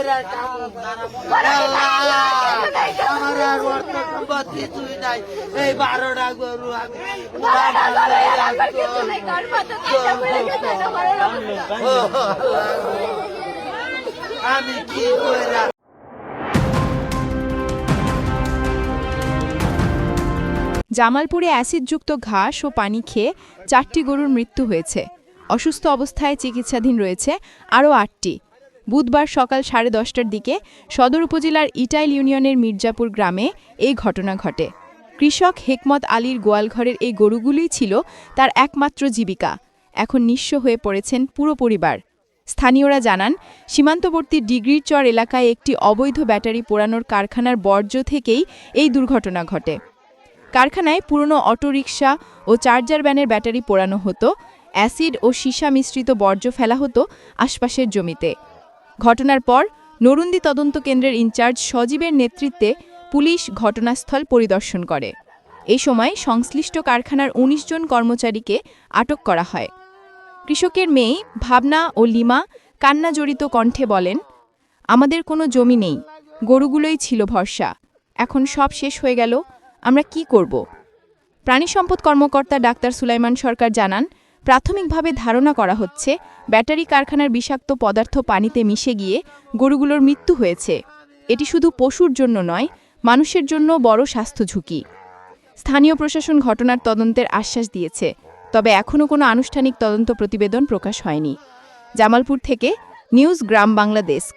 কইরা আল্লাহ আমার আর অর্থ সম্পদ কিছুই নাই। এই বারোটা গরু আমি আমি কি কইরা জামালপুরে অ্যাসিডযুক্ত ঘাস ও পানি খেয়ে চারটি গরুর মৃত্যু হয়েছে। অসুস্থ অবস্থায় চিকিৎসাধীন রয়েছে আরও আটটি। বুধবার সকাল সাড়ে দশটার দিকে সদর উপজেলার ইটাইল ইউনিয়নের মির্জাপুর গ্রামে এই ঘটনা ঘটে। কৃষক হেকমত আলীর গোয়ালঘরের এই গরুগুলিই ছিল তার একমাত্র জীবিকা। এখন নিঃস্ব হয়ে পড়েছেন পুরো পরিবার। স্থানীয়রা জানান, সীমান্তবর্তী ডিগ্রির চর এলাকায় একটি অবৈধ ব্যাটারি পোড়ানোর কারখানার বর্জ্য থেকেই এই দুর্ঘটনা ঘটে। কারখানায় পুরনো অটোরিকশা ও চার্জার ব্যানের ব্যাটারি পোড়ানো হতো, অ্যাসিড ও সীসা মিশ্রিত বর্জ্য ফেলা হতো আশপাশের জমিতে। ঘটনার পর নরুন্দি তদন্ত কেন্দ্রের ইনচার্জ সজীবের নেতৃত্বে পুলিশ ঘটনাস্থল পরিদর্শন করে। এই সময় সংশ্লিষ্ট কারখানার ১৯ জন কর্মচারীকে আটক করা হয়। কৃষকের মেয়ে ভাবনা ও লিমা কান্না জড়িত কণ্ঠে বলেন, আমাদের কোনো জমি নেই, গরুগুলোই ছিল ভরসা। এখন সব শেষ হয়ে গেল, আমরা কি করব? প্রাণী সম্পদ কর্মকর্তা ডাক্তার সুলাইমান সরকার জানান প্রাথমিকভাবে ধারণা করা হচ্ছে ব্যাটারি কারখানার বিষাক্ত পদার্থ পানিতে মিশে গিয়ে গরুগুলোর মৃত্যু হয়েছে। এটি শুধু পশুর জন্য নয় মানুষের জন্য বড় স্বাস্থ্য ঝুঁকি। স্থানীয় প্রশাসন ঘটনার তদন্তের আশ্বাস দিয়েছে তবে এখনও কোনো আনুষ্ঠানিক তদন্ত প্রতিবেদন প্রকাশ হয়নি। জামালপুর থেকে নিউজ গ্রাম বাংলা ডেস্ক।